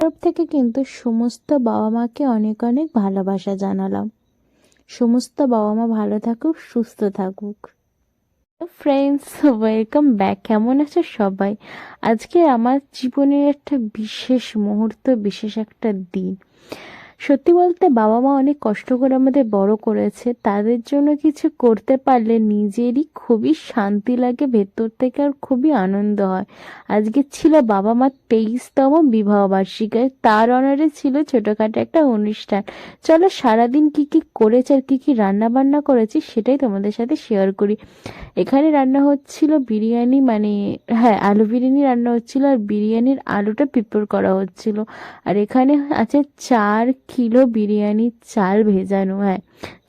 তরফ থেকে কিন্তু সমস্ত বাবা মাকে অনেক অনেক ভালোবাসা জানালাম। সমস্ত বাবা মা ভালো থাকুক, সুস্থ থাকুক। ফ্রেন্ডস ওয়েলকাম ব্যাক কেমন আছে সবাই? আজকে আমার জীবনের একটা বিশেষ মুহূর্ত, বিশেষ একটা দিন। সত্যি বলতে বাবা মা অনেক কষ্ট করে আমাদের বড় করেছে, তাদের জন্য কিছু করতে পারলে নিজেরই খুবই শান্তি লাগে, ভেতর থেকে আর খুবই আনন্দ হয়। আজকে ছিল বাবা মার তেইশতম বিবাহ বার্ষিকী, তার অনারে ছিল ছোটোখাটো একটা অনুষ্ঠান। চলো সারাদিন কি কি করেছে আর কি কি রান্না বান্না করেছি সেটাই তোমাদের সাথে শেয়ার করি। এখানে রান্না হচ্ছিল বিরিয়ানি মানে হ্যাঁ আলু বিরিয়ানি রান্না হচ্ছিল আর বিরিয়ানির আলুটা প্রিপেয়ার করা হচ্ছিল। আর এখানে আছে চার কিলো বিরিয়ানির চাল ভেজানো হ্যাঁ।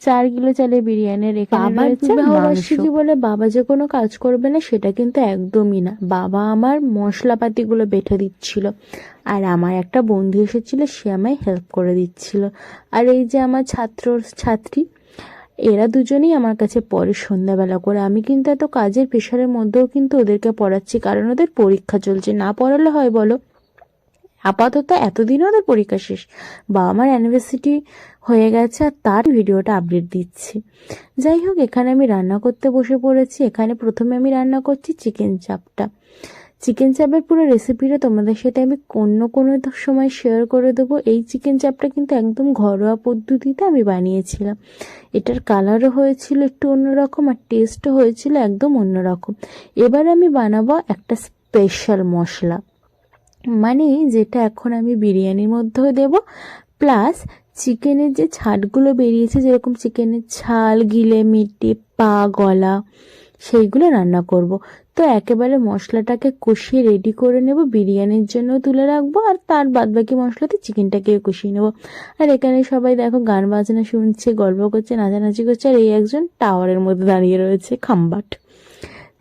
চার কিলো চালের বিরিয়ানির এখানে বাবার বিবাহবার্ষিকী। বলে বাবা যে কোনো কাজ করবে না সেটা কিন্তু একদমই না। বাবা আমার মশলাপাতিগুলো বেটে দিচ্ছিল। আর আমার একটা বন্ধু এসেছিল সে আমায় হেল্প করে দিচ্ছিল। আর এই যে আমার ছাত্র ছাত্রী এরা দুজনেই আমার কাছে পড়ে সন্ধ্যাবেলা করে। আমি কিন্তু এত কাজের প্রেশারের মধ্যেও কিন্তু ওদেরকে পড়াচ্ছি কারণ ওদের পরীক্ষা চলছে। না পড়ালে হয় বলো? আপাতত এতদিনও ওদের পরীক্ষা শেষ। বাবা মার অ্যানিভার্সিটি হয়ে গেছে আর তার ভিডিওটা আপডেট দিচ্ছি। যাই হোক, এখানে আমি রান্না করতে বসে পড়েছি। এখানে প্রথমে আমি রান্না করছি চিকেন চাপটা চিকেন চাপের পুরো রেসিপিটা তোমাদের সাথে আমি অন্য কোনো সময় শেয়ার করে দেবো। এই চিকেন চাপটা কিন্তু একদম ঘরোয়া পদ্ধতিতে আমি বানিয়েছিলাম। এটার কালারও হয়েছিল একটু অন্যরকম আর টেস্টও হয়েছিল একদম অন্যরকম। এবার আমি বানাবো একটা স্পেশাল মশলা। মানে যেটা এখন আমি বিরিয়ানির মধ্যেও দেব প্লাস চিকেনের যে ছাটগুলো বেরিয়েছে, যেরকম চিকেনের ছাল, গিলে মিটে পা, গলা, সেইগুলো রান্না করব। তো একেবারে মশলাটাকে কষিয়ে রেডি করে নেব, বিরিয়ানির জন্য তুলে রাখব, আর তার বাদবাকি মশলাতে চিকেনটাকে কষিয়ে নেব। আর এখানে সবাই দেখো গান বাজনা শুনছে, গল্প করছে, নাচানাচি করছে, আর এই একজন টাওয়ারের মধ্যে দাঁড়িয়ে রয়েছে, খাম্বাট।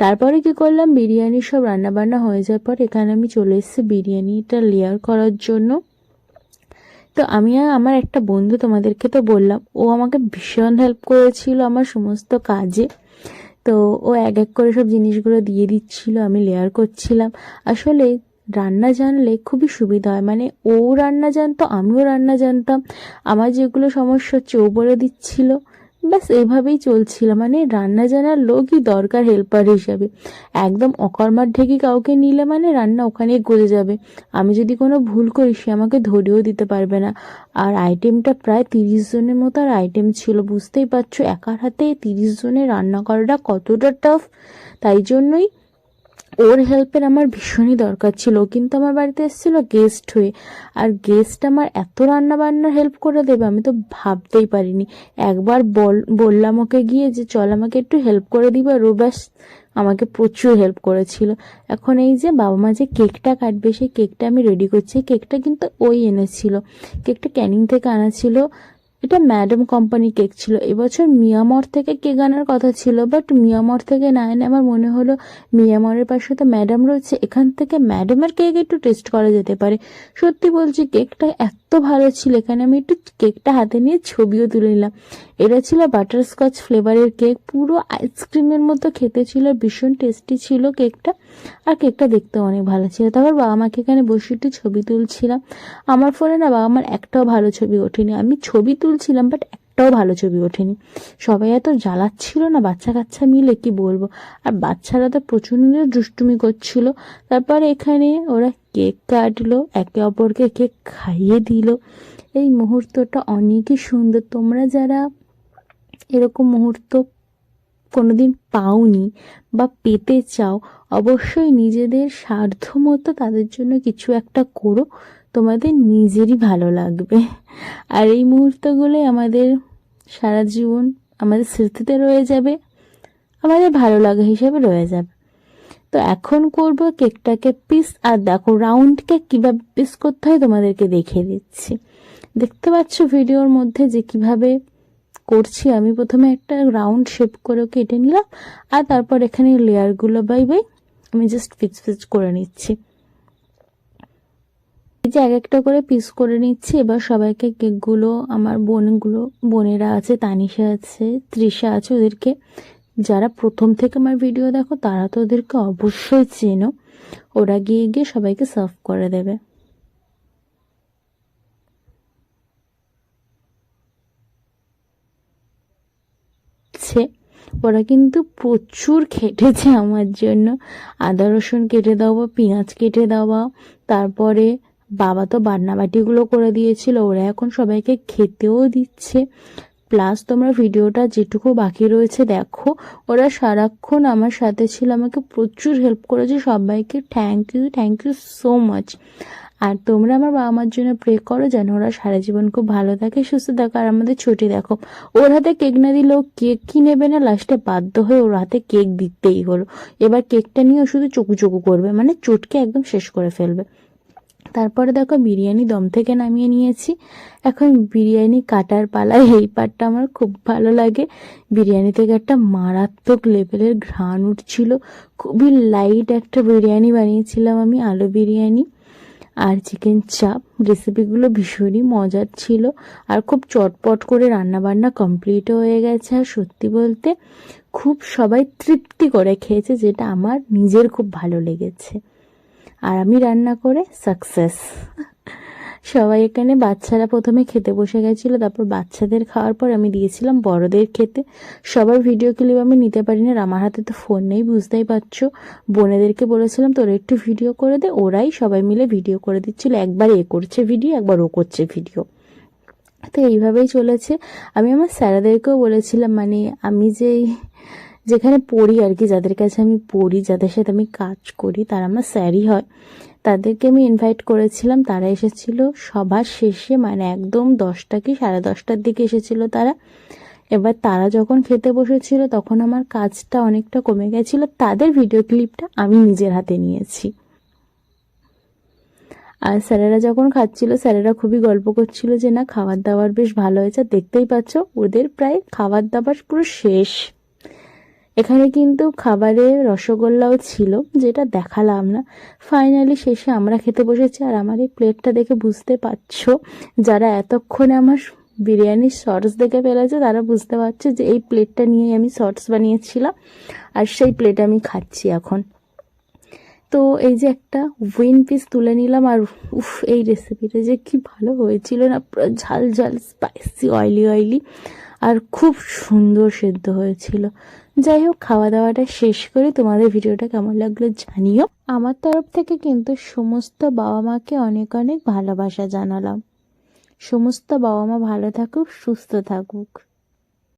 তারপরে কি করলাম? বিরিয়ানি সব রান্না বান্না হয়ে যাওয়ার পর এখানে আমি চলে এসেছি বিরিয়ানিটা লেয়ার করার জন্য। তো আমি আমার একটা বন্ধু তোমাদেরকে তো বললাম, ও আমাকে ভীষণ হেল্প করেছিল আমার সমস্ত কাজে। তো ও এক এক করে সব জিনিসগুলো দিয়ে দিচ্ছিল, আমি লেয়ার করছিলাম। আসলে রান্না জানলে খুবই সুবিধা হয় মানে ও রান্না জানতো, আমিও রান্না জানতাম। আমার যেগুলো সমস্যা হচ্ছে ও বলে দিচ্ছিল। ব্যাস, এইভাবেই চলছিল। মানে রান্না জানার লোকই দরকার হেল্পার হিসাবে। একদম অকর্মার ঢেকে কাউকে নিলে মানে রান্না ওখানেই গলে যাবে। আমি যদি কোনো ভুল করি, সে আমাকে ধরেও দিতে পারবে না। আর আইটেমটা প্রায় তিরিশ জনের মতো আর আইটেম ছিল, বুঝতেই পারছ? একার হাতে তিরিশ জনে রান্না করাটা কতটা টাফ তাই জন্যই ওর হেল্পের আমার ভীষণই দরকার ছিল। কিন্তু আমার বাড়িতে এসেছিল গেস্ট হয়ে। আর গেস্ট আমার এত রান্না বান্নার হেল্প করে দেবে, আমি তো ভাবতেই পারিনি। একবার বল, বললাম ওকে গিয়ে যে, চল আমাকে একটু হেল্প করে দিবে। ব্যাস, আমাকে প্রচুর হেল্প করেছিল। এখন এই যে, বাবা মা যে কেকটা কাটবে, সেই কেকটা আমি রেডি করছি। কেকটা কিন্তু ওই এনেছিল। কেকটা ক্যানিং থেকে আনা ছিল। এটা ম্যাডাম কোম্পানি কেক ছিল। এবছর মিয়ামর থেকে কেক আনার কথা ছিল বাট মিয়ামর থেকে না এনে আমার মনে হলো মিয়ামরের পাশে তো ম্যাডাম রয়েছে, এখান থেকে ম্যাডামের কেক একটু টেস্ট করা যেতে পারে। সত্যি বলছি কেকটা এত ভালো ছিল, এখানে আমি একটু কেকটা হাতে নিয়ে ছবিও তুলে নিলাম। এটা ছিল বাটারস্কচ ফ্লেভারের কেক পুরো আইসক্রিমের মতো খেতে ছিল, ভীষণ টেস্টি ছিল কেকটা আর কেকটা দেখতে অনেক ভালো ছিল। তারপর বাবা মাকে এখানে বসে একটু ছবি তুলছিলাম। আমার ফোনে না বাবা মার একটাও ভালো ছবি ওঠেনি। আমি ছবি তুলছিলাম বাট একটাও ভালো ছবি ওঠেনি। সবাই এত জ্বালাচ্ছিল না বাচ্চা কাচ্চা মিলে, কি বলব? আর বাচ্চারা তো প্রচণ্ড দুষ্টুমি করছিল। তারপর এখানে ওরা কেক কাটলো, একে অপরকে কেক খাইয়ে দিল। এই মুহূর্তটা অনেকই সুন্দর। তোমরা যারা এরকম মুহূর্ত কোনোদিন পাওনি বা পেতে চাও, অবশ্যই নিজেদের সাধ্য মতো তাদের জন্য কিছু একটা করো। তোমাদের নিজেরই ভালো লাগবে। আর এই মুহূর্তগুলোই আমাদের সারা জীবন আমাদের স্মৃতিতে রয়ে যাবে, আমাদের ভালো লাগা হিসেবে রয়ে যাবে। তো এখন করব কেকটাকে পিস, আর দেখো রাউন্ড কেক কীভাবে পিস করতে হয় তোমাদেরকে দেখিয়ে দিচ্ছি। দেখতে পাচ্ছ ভিডিওর মধ্যে যে কীভাবে করছি, আমি প্রথমে একটা রাউন্ড শেপ করে কেটে নিলাম, আর তারপর এখানে লেয়ারগুলো বাই বাই আমি জাস্ট ফিক্স ফিক্স করে নিচ্ছি। এই যে এক একটা করে পিস করে নিচ্ছি। এবার সবাইকে কেকগুলো, আমার বোনগুলো, বোনেরা আছে, তানিশা আছে, তৃষা আছে, ওদেরকে যারা প্রথম থেকে আমার ভিডিও দেখো, তারা তো ওদেরকে অবশ্যই চেনো। ওরা গিয়ে গিয়ে সবাইকে সার্ভ করে দেবে। ওরা কিন্তু প্রচুর খেটেছে আমার জন্য। আদা রসুন কেটে দেওয়া, পেঁয়াজ কেটে দেওয়া, তারপরে বাবা তো বান্নাবাটিগুলো করে দিয়েছিল, ওরা এখন সবাইকে খেতেও দিচ্ছে। প্লাস তোমরা ভিডিওটা যেটুকু বাকি রয়েছে দেখো, ওরা সারাক্ষণ আমার সাথে ছিল, আমাকে প্রচুর হেল্প করেছে, সবাইকে thank you thank you so much আর তোমরা আমার বাবা মার জন্য প্রে করো যেন ওরা সারা জীবন খুব ভালো থাকে, সুস্থ থাকে, আর আমাদের ছুটি দেখো। ওর হাতে কেক না দিলেও কেক কি নেবে না লাস্টে বাধ্য হয়ে ওর হাতে কেক দিতেই হলো। এবার কেকটা নিয়ে শুধু চকু চকু করবে মানে চুটকে একদম শেষ করে ফেলবে। তারপরে দেখো বিরিয়ানি দম থেকে নামিয়ে নিয়েছি। এখন বিরিয়ানি কাটার পালায় এই পাটটা আমার খুব ভালো লাগে। বিরিয়ানি থেকে একটা মারাত্মক লেভেলের ঘ্রাণ উঠছিল। খুবই লাইট একটা বিরিয়ানি বানিয়েছিলাম আমি, আলু বিরিয়ানি আর চিকেন চাপ রেসিপিগুলো ভীষণই মজার ছিল আর খুব চটপট করে রান্নাবান্না কমপ্লিটও হয়ে গেছে। আর সত্যি বলতে খুব সবাই তৃপ্তি করে খেয়েছে, যেটা আমার নিজের খুব ভালো লেগেছে। আর আমি রান্না করে সাকসেস সবাই এখানে বাচ্চারা প্রথমে খেতে বসে গেছিল, তারপর বাচ্চাদের খাওয়ার পর আমি দিয়েছিলাম বড়দের খেতে। সবার ভিডিও ক্লিপ আমি নিতে পারি না আমার হাতে তো ফোন নেই, বুঝতেই পারছ। বোনেদেরকে বলেছিলাম, তোরা একটু ভিডিও করে দে। ওরাই সবাই মিলে ভিডিও করে দিচ্ছিল। একবার এ করছে ভিডিও একবার ও করছে ভিডিও তো এইভাবেই চলেছে। আমি আমার স্যারাদেরকেও বলেছিলাম মানে আমি যেই যেখানে পড়ি আর কি, যাদের কাছে আমি পড়ি, যাদের সাথে আমি কাজ করি, তারা আমার স্যারই হয়। তাদেরকে আমি ইনভাইট করেছিলাম, তারা এসেছিল সবার শেষে মানে একদম দশটা কি সাড়ে দশটার দিকে এসেছিল তারা। এবার তারা যখন খেতে বসেছিল, তখন আমার কাজটা অনেকটা কমে গেছিল। তাদের ভিডিও ক্লিপটা আমি নিজের হাতে নিয়েছি। আর স্যারেরা যখন খাচ্ছিল, স্যারেরা খুবই গল্প করছিল যে, না, খাবার দাবার বেশ ভালো হয়েছে। দেখতেই পাচ্ছ, ওদের প্রায় খাবার দাবার পুরো শেষ। এখানে কিন্তু খাবারে রসগোল্লাও ছিল, যেটা দেখালাম না। ফাইনালি শেষে আমরা খেতে বসেছি, আর আমার এই প্লেটটা দেখে বুঝতে পারছ, যারা এতক্ষণে আমার বিরিয়ানির শর্টস দেখে ফেলেছে, তারা বুঝতে পারছে যে এই প্লেটটা নিয়েই আমি শর্টস বানিয়েছিলাম, আর সেই প্লেট আমি খাচ্ছি এখন। তো এই যে একটা উইন পিস তুলে নিলাম, আর উফ, এই রেসিপিটা যে কি ভালো হয়েছিল না, পুরো ঝাল ঝাল স্পাইসি অয়েলি অয়েলি আর খুব সুন্দর সেদ্ধ হয়েছিল। যাই হোক খাওয়া দাওয়াটা শেষ করে তোমাদের ভিডিওটা কেমন লাগল জানিও। আমার তরফ থেকে কিন্তু সমস্ত বাবা মাকে অনেক অনেক ভালোবাসা জানালাম। সমস্ত বাবা মা ভালো থাকুক, সুস্থ থাকুক।